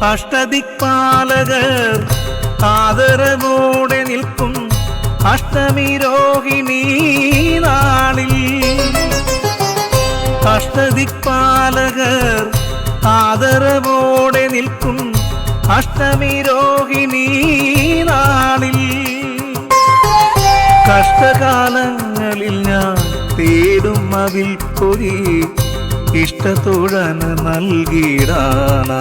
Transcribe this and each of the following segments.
അഷ്ടദിക്പാലകർ ആദരവോടെ നിൽക്കും അഷ്ടമി രോഹിണി നാളിൽ. അഷ്ടദിക്പാലകർ ആദരവോടെ നിൽക്കും അഷ്ടമി രോഹിണി നാളിൽ. കഷ്ടകാലങ്ങളിൽ ഞാൻ തേടും അവിൽ പൊരി ഇഷ്ടത്തോഴന് നൽകിടാനായി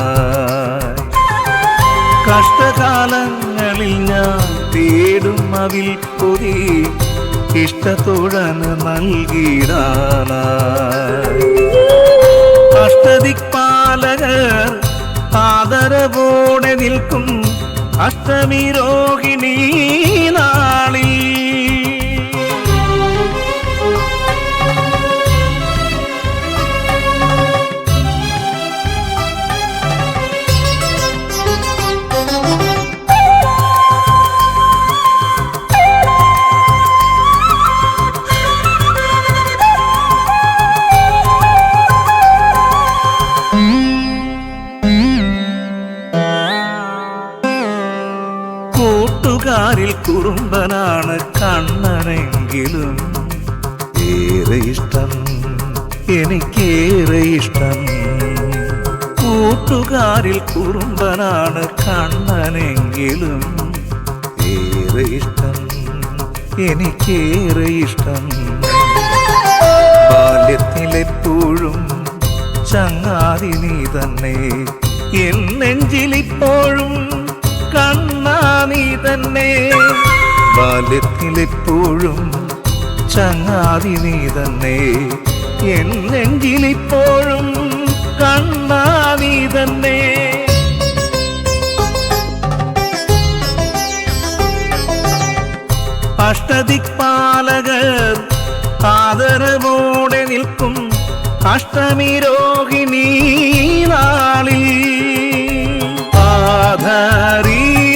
കഷ്ടകാലങ്ങളിൽ ഞാൻ തേടും അവിൽ പൊതി ഇഷ്ടത്തോഴന് നൽകിടാനായി അഷ്ടദിക്പാലകർ ആദരവോടെ നിൽക്കും അഷ്ടമി രോഹിണി കൂട്ടുകാരിൽ കുറുമ്പനാണ് കണ്ണനെങ്കിലും. ഏറെ ഇഷ്ടം എനിക്കേറെ ഇഷ്ടം. കൂട്ടുകാരിൽ കുറുമ്പനാണ് കണ്ണനെങ്കിലും. ഏറെ ഇഷ്ടം എനിക്കേറെ ഇഷ്ടം. ബാല്യത്തിലെപ്പോഴും ചങ്ങാതി നീ തന്നെ. എൻ നെഞ്ചിലിപ്പോഴും കണ്ണാ നീ തന്നെ ബാല്യത്തിലെപ്പോഴും ചങ്ങാതി നീ തന്നെ എൻ നെഞ്ചിലിപ്പോഴും കണ്ണാ നീ തന്നെ അഷ്ടദിക്പാലകർ ആദരവോടെ നിൽക്കും അഷ്ടമി രോഹിണി നാളിൽ.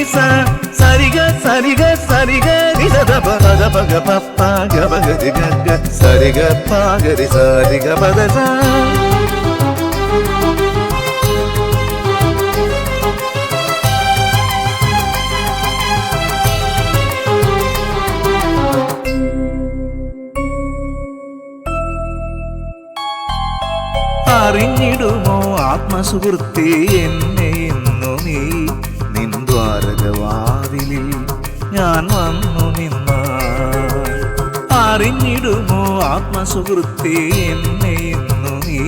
ആധാരീസ സരിഗ സരിഗ സരിഗ നിസദപ പദപഗ പപ്പ ഗപഗതി ഗഗ സരിഗ പാഗരി സരിഗ പദസ അറിഞ്ഞിടുമോ ആത്മസുഹൃത്തേ എന്നെ ഇന്നു നീ ഞാൻ വന്നു നിന്ന അറിഞ്ഞിടുമോ ആത്മസുഹൃത്തി എന്നെ ഇന്നു നീ?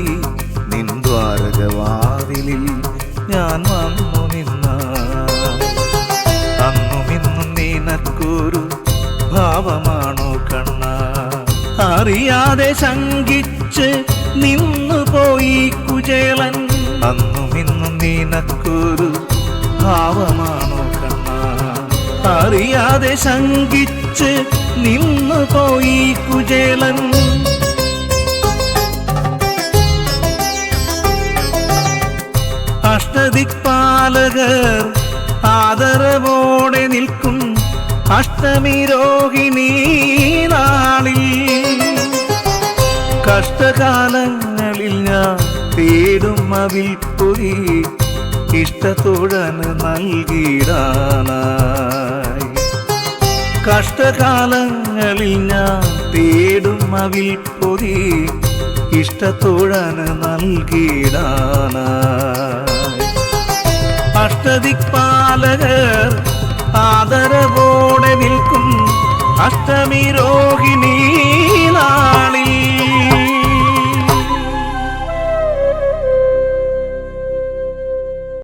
നിന്ദ്വാരകവാതിലിൽ ഞാൻ വന്നു നിന്നാൽ. അന്നും നീ നിനക്കൊരു ഭാവമാണോ കണ്ണ? അറിയാതെ ശങ്കിച്ച് നിന്നു പോയി കുചേളൻ. അന്നു ഇന്നും നിനക്കൊരു ഭാവമാണോ അറിയാതെ ശങ്കിച്ച് നിന്നു പോയി കുചേലൻ. അഷ്ടദിക്പാലകർ ആദരവോടെ നിൽക്കും അഷ്ടമി രോഹിണി നാളിൽ. കഷ്ടകാലങ്ങളിൽ ഞാൻ തേടും അവിൽ പൊരി ഇഷ്ടത്തോഴന് നൽകിടാനായി കഷ്ടകാലങ്ങളിൽ ഞാൻ തേടും അവിൽ പൊതി ഇഷ്ടത്തോഴന് നൽകിയിടാന അഷ്ടദിക്പാലകർ ആദരവോടെ നിൽക്കും അഷ്ടമി രോഹിണി നാൾ